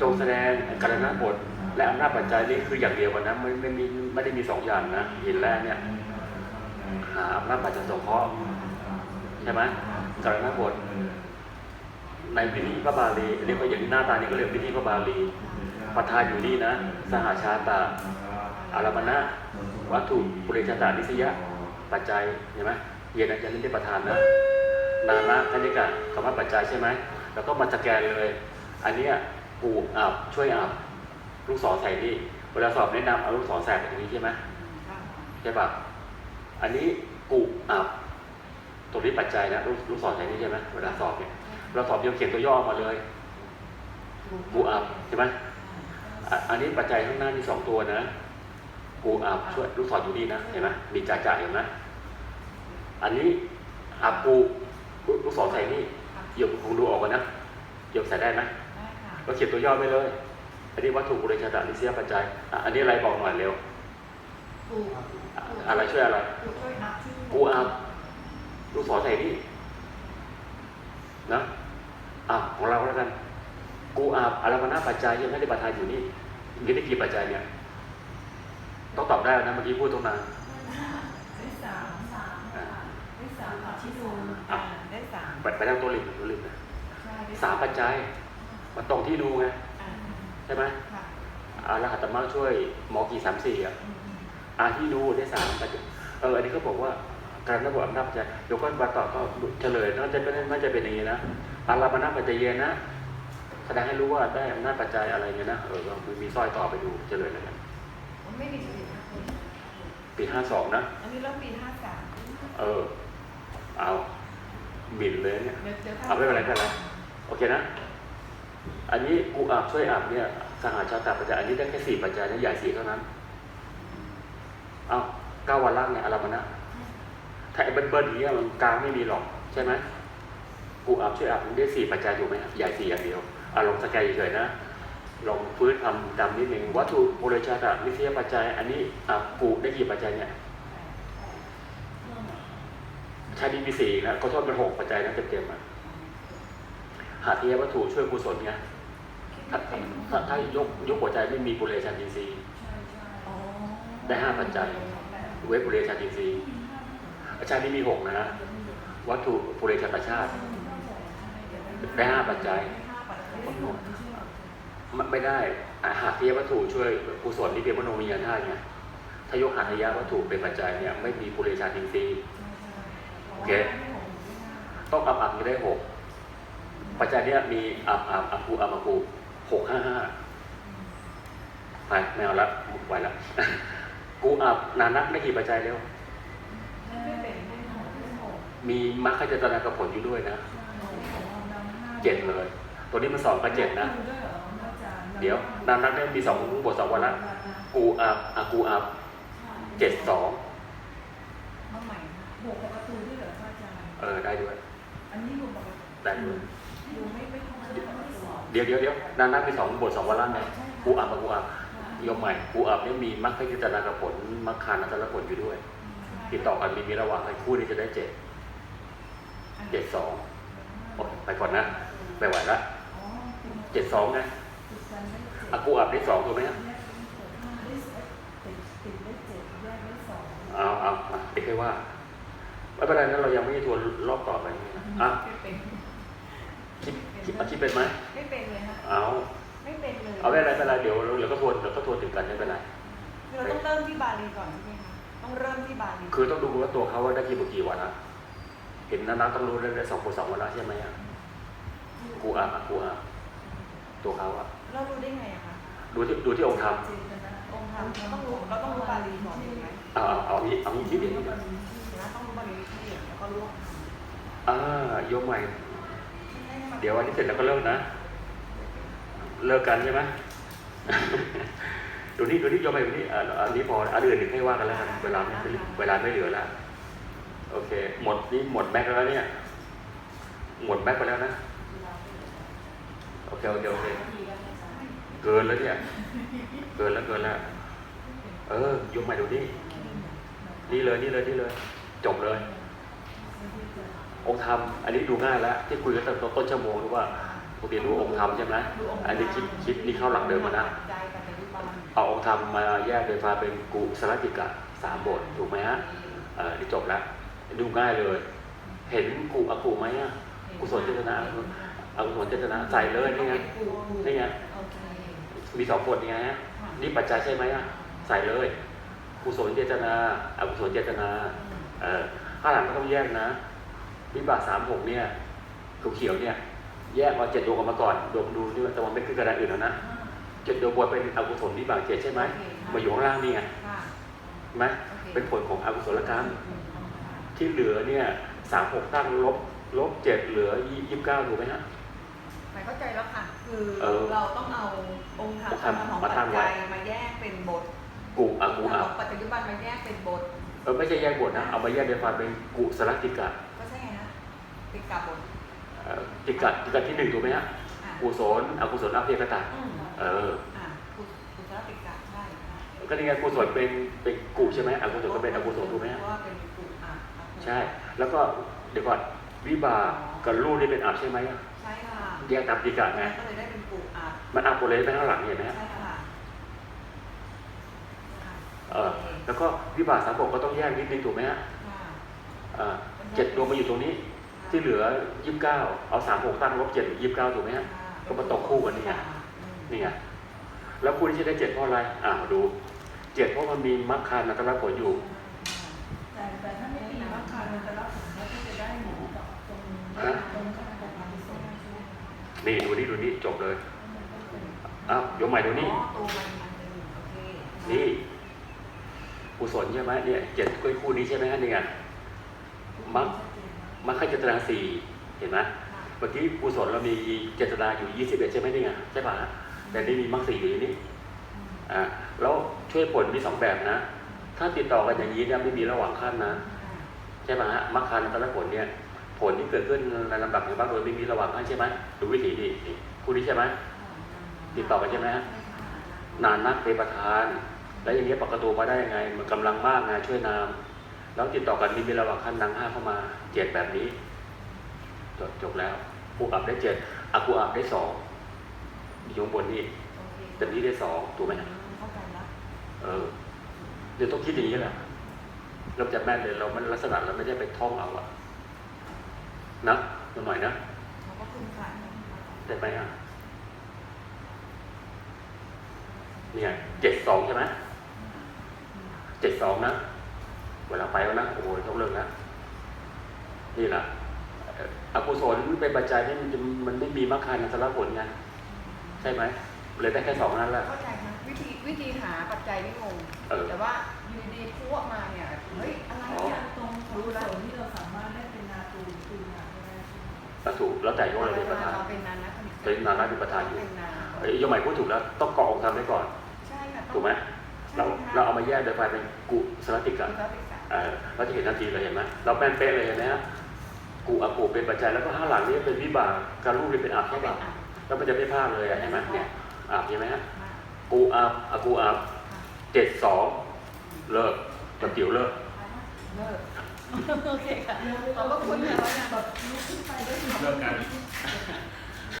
จงแสดงกรณบทและอำนาจปัจจัยนี่คืออย่างเดียวกันนะไม่ไม่มีไม่ได้มีสองอย่างนะเหินแร่เนี่ยหาอำนาจปัจจัยสงเคราะห์ใช่ไหมกรณบทในพิธีพระบาลีเรียกว่าอย่างหน้าตานี่ก็เรียกพิธีพระบาลีประธานอยู่นี่นะ สหชาตาอารามณะวัตถุปุเรชาตานิสยะปัจจัยเห็นไหมเย็นอาจารย์นี่ได้ประธานนะ นานะคณิกะคำว่าปัจจัยใช่ไหม แล้วก็มาสแกนเลย อันเนี้ยปูอาบช่วยอาบลูกศรใส่นี่เวลาสอบแนะนำเอาลูกศรใส่ไปตรงนี้ใช่ไหมใช่ปะอันนี้ปูอาบตรงนี้ปัจจัยนะลูกลูกศรใส่นี่ใช่ไหมเวลาสอบเนี่ยเราสอบเดียวเขียนตัวย่อมาเลยปูอับใช่ไหมอะอันนี้ปัจจัยข้างหน้ามีสองตัวนะปูอับช่วยลูกศรอยู่นี่นะเห็นไหมมีจ่าจ่าเห็นไหมอันนี้อับปูลูกลูกศรใส่นี่เหยียบคงดูออกกันนะเหยียบใส่ได้ไหมก็เขียนตัวย่อไปเลย อันนี้วัตถุบริชาตาลิเซียปัจจัยอะอันนี้อะไรบอกหน่อยเร็วอะอะไรช่วยอะไรปูอับลูกศรใส่นี่นะอะของเราแล้วกัน กูอาบอารามณปัจจัยยังไม่ได้ประทานอยู่นี่มีได้กี่ปัจจัยเนี่ย ต้องตอบได้นะเมื่อกี้พูดตรงนั้นได้สามสามได้สามที่ดูได้ สามไปไปทางตัวลิมตัวลิมนะใช่สามปัจจัยมันตรงที่ดูไงอ่าใช่ไหมค่ะอารหัตมรรคช่วยหมอกี่สามสี่อะอาที่ดูได้สามปัจจัยเอออันนี้เขาบอกว่าการระบบอำนาจปัจจัยเดี๋ยวก็มาต่อก็เฉลยน่าจะเป็นน่าจะเป็นอย่างนี้นะอารามณปัจจัยเยนะแสดงให้รู้ว่าได้อำนาจปัจจัยอะไรเงี้ยนะเออก็มีสร้อยต่อไปดูเฉลยแล้วกันมันไม่มีสิทธิ์ปีห้าสองนะ อันนี้เริ่มปีห้าสามเออ เอา บินเลยเนี่ยเดี๋ยวเดี๋ยวเอาไม่เป็นไรไม่เป็นไรโอเคนะ อันนี้กูอาบช่วยอาบเนี่ยสหาชาตาปัจจัยอันนี้ได้แค่สี่ปัจจัยนะใหญ่สี่เท่านั้น เอาเก้าวันล่างเนี่ยอารามณะถ้าไอ้เบิ้ลๆอย่างเงี้ยมันกลางไม่มีหรอกใช่ไหมกูอาบช่วยอาบมันได้สี่ปัจจัยถูกไหมใหญ่สี่อย่างเดียวอารมณ์สแกนเฉยๆนะลองฟื้นทำดำนิดหนึ่งวัตถุบริชาตาวิทยาปัจจัย อันนี้อาบกูได้กี่ปัจจัยเนี่ย ชาตินี้มีสี่นะก็โทษเป็นหกปัจจัยนะเต็มๆอะหาทียวัตถุช่วยกุศลไงถ้าถ้าถ้ายกยกหัวใจไม่มีปุเรชาตินทรีได้ห้าปัจจัยเวทปุเรชาตินทรีย์ชาตินี้มีหกนะวัตถุปุเรชาตชาติได้ห้าปัจจัยไม่ไม่ได้หาทียวัตถุช่วยกุศลนี่เป็นมโนมียาธาตุไงถ้ายกหาทยาวัตถุเป็นปัจจัยเนี่ยไม่มีปุเรชาตินทรีย์ เคต้องอับอับจะได้หกปัจจัยเนี้ยมีอับอับอับกูอับอับกูหกห้าห้าไปไม่เอาละไหวละกูอับนานักได้กี่ปัจจัยเร็วไม่เป็นไม่หกไม่หกมีมรรคจตนากับผลอยู่ด้วยนะเจ็ดเลย ตัวนี้มันสองกับเจ็ดนะ เดี๋ยวนานักเนี่ยมีสองบทสองวันละกูอับอากูอับเจ็ดสองมาใหม่บวกกับประตูด้วยเหร อพระอาจารย์เออได้ด้วยอันนี้รวมกับได้ด้วยดูไม่ไม่เข้ามาด้วยกับประตูเดี๋ยวเดี๋ยวเดี๋ยวนานักมีสองบทสองวันละไงกูอับกับกูอับยกใหม่กูอับเนี่ยมีมรรคจตนากับผลมรรคานัตละผลอยู่ด้วย ติดต่อกันมีมีระหว่างกันคู่นี้จะได้เจ็ดเจ็ดสองโอเคไปก่อนนะไม่ไหวละเจ็ดสองนะอากูอับได้สองถูกไหมฮะเอาเอาเอาเด็กให้ว่า ไม่เป็นไรนะเรายังไม่ได้ทวนรอบต่อไปอะไม่เป็นคิดคิดอะคิดเป็นไหมไม่เป็นเลยฮะเอาไม่เป็นเลยเอาไม่เป็นไรไม่เป็นไรเดี๋ยวเราเราก็ทวนเราก็ทวนถึงกันไม่เป็นไรคือเราต้องเริ่มที่บาลีก่อนใช่ไหมคะต้องเริ่มที่บาลีคือต้องดูว่าตัวเขาว่าได้กี่บุกี่วันนะเห็นนะนักต้องรู้ได้ได้สองบทสองวันละใช่ไหมอะกูอับอะกูอับตัวเขาอะเรารู้ได้ไงอะคะดูที่ดูที่องค์ธรรมองค์ธรรมเราต้องรู้เราต้องรู้บาลีก่อนถูกไหมเอาเอาเอาอีกเอาอีกทีเดียว นะต้องรู้บาลีที่เดียวแล้วก็รู้องค์ธรรมอ่ายกใหม่ เดี๋ยววันนี้เสร็จแล้วก็เลิกนะ เลิกกันใช่ไหมดูนี่ดูนี่ยกใหม่ดูนี่อ่าอันนี้พออันอื่นให้ว่ากันแล้วกันเวลาไม่เวลาไม่เหลือแล้วโอเค หมดนี่หมดแม็กแล้วเนี่ย หมดแม็กไปแล้วนะโอเคโอเคโอเคเกินแล้วเนี่ยเกินแล้วเกินแล้ว เออยกใหม่ดูนี่นี่เลยนี่เลยนี่เลย จบเลย องค์ธรรมอันนี้ดูง่ายแล้วที่คุยกันตั้งแต่ต้นชั่วโมงรู้ว่าวกเรียนรู้องค์ธรรมใช่ไหมอันนี้คิดคิดนี่เข้าหลักเดิมมานะใจปัจจุบันเอาองค์ธรรมมาแยกโดยความเป็นกุศลติกะสามบทถูกไหมฮะเออนี่จบแล้วดูง่ายเลย เห็นกุอกุไหมอะกุศลเจตนาอกุศลเจตนาใส่เลยนี่ไงนี่ไงโอเคมีสองบทนี่ไงฮะนี่ปัจจัยใช่ไหมอะใส่เลยกุศลเจตนาอกุศลเจตนา เออข้างหลังก็ต้องแยกนะ วิบากสามหกเนี่ยเขียวๆเนี่ย แยกเอาเจ็ดดวงออกมาก่อนดวงดูนี่แต่ว่าไม่คือกระดานอื่นแล้วนะเจ็ดดวงบวชเป็นอกุศลวิบากเจ็ดใช่ไหมมาอยู่ข้างล่างนี่ไงค่ะเห็นไหมเป็นผลของอกุศลกรรมที่เหลือเนี่ยสามหกตั้งลบลบเจ็ดเหลือยี่สิบเก้าถูกไหมฮะหมายเข้าใจแล้วค่ะ คือเออเราต้องเอาองค์ธรรมองค์ธรรมของมาปัจทำไว้จัยมาแยกเป็นบทกุอากุขอาองปัจจุบันมาแยกเป็นบท เออไม่ใช่แยกบทนะเอามาแยกโดยความเป็นกุสลติกะก็ใช่ไงนะติกาบทเอ่อติกะติกะที่หนึ่งถูกไหมฮะอะกุศลอกุศลอภเยกตะอืมเอออะกุกุศลติกาใช่ค่ะก็นี่ไงกุศลเป็นเป็นกุใช่ไหมอกุศลก็เป็นอกุศลถูกไหมฮะเพราะว่าเป็นกุอะอะใช่ แล้วก็เดี๋ยวก่อนวิบากกับรูปนี่เป็นอับใช่ไหมอะใช่ค่ะแยกตามติกะไงก็เลยได้เป็นกุอะมันอับหมดเลยไปข้างหลังเห็นไหมฮะใช่ค่ะค่ะ เออ แล้วก็วิบากสามหกก็ต้องแยกนิดนึงถูกไหมฮะค่ะเอ่อเจ็ดดวงมาอยู่ตรงนี้ ที่เหลือยี่สิบเก้าเอาสามหกตั้งลบเจ็ดยี่สิบเก้าถูกไหมฮะก็มาตกคู่กันนี่ไงนี่ไงแล้วคู่ที่จะได้เจ็ดเพราะอะไรอ่ามาดูเจ็ดเพราะมันมีมรรคานัตตผลอยู่แต่แต่ถ้าไม่มีมรรคามันจะรับผลแล้วก็จะได้หมูกับตรงฮะตรงข้างของมันส่งนี่ดูนี่ดูนี่จบเลยอ้าวโยมใหม่ดูนี่อ๋อตัวมัน กุศลใช่ไหมเนี่ยเจ็ดคู่คู่นี้ใช่ไหมฮะนี่ไงมรรคมรรคเจตนาสี่เห็นไหมค่ะเมื่อกี้กุศลเรามีเจตนาอยู่ยี่สิบเอ็ดใช่ไหมนี่ไงใช่ป่ะฮะแต่นี่มีมรรคสี่อยู่ในนี้อ่าแล้วช่วยผลมีสองแบบนะ ถ้าติดต่อกันอย่างนี้เนี่ยไม่มีระหว่างขั้นนะใช่ไหมฮะมรรคานัตตผลเนี่ย ผลที่เกิดขึ้นในลำดับของบ้างโดยไม่มีระหว่างขั้นใช่ไหมดูวิธีดีนี่คู่นี้ใช่ไหมติดต่อกันใช่ไหมฮะนานนักเป็นประธาน แล้วอย่างนี้ยปกตูมาได้ยังไง มันกำลังมากนะช่วยนามแล้วติดต่อกันมีระหว่างขั้นดังห้าเข้ามาเจ็ดแบบนี้จบจบแล้วผู้อับได้เจ็ดอากูอับได้สองอยู่ข้างบนนี่โอเคแต่นี้ได้สองถูกไหมฮะเข้าใจแล้วเออเดี๋ยวต้องคิดอย่างนี้แหละเราจะแม่นเลยเรามันลักษณะเราไม่ได้ไปท่องเอาอะนะหน่อยนะขอบพระคุณค่ะได้ไหมอะเนี่ยเจ็ดสองใช่ไหมเจ็ดสองนะเวลาไปแล้วนะโอ้โหต้องเลิกนะนี่แหละเอ่ออกุศลเป็นปัจจัยที่มันจะมันไม่มีมรรคานันตรผลไงใช่ไหมเลยได้แค่สองนั้นแหละเข้าใจค่ะวิธีวิธีหาปัจจัยนี่งงเออแต่ว่าอยู่ดีๆพัวมาเนี่ยเฮ้ยอะไรอ๋อเนี่ยตรงกุศลที่เราสามารถได้เป็นนาตูตูนาได้ใช่ไหมก็ถูกแล้วแต่โยมเราเป็นประธานเราเป็นนานะเป็นนานะเป็นประธานอยู่เป็นนาเอ้ยโยมใหม่พูดถูกแล้วต้องเกาะองค์ธรรมไว้ก่อนใช่ค่ะถูกไหม เราเราเอามาแยกโดยความเป็นกุสลติกะเราติดกันเออเราจะเห็นทันทีเลยเห็นไหมเราแป้นเป๊ะเลยเห็นไหมฮะกูอากูเป็นปัจจัยแล้วก็ข้างหลังนี่เป็นวิบากการรูปนี่เป็นอาบใช่ปะแล้วมันจะไม่พลาดเลยอะเห็นไหมเนี่ยอาบเห็นไหมฮะกูอาบอากูอาบเจ็ดสองเลิกกับติ๋วเลิกเลิกโอเคค่ะขอบพระคุณค่ะแบบลุกขึ้นไปได้เลิกกันเ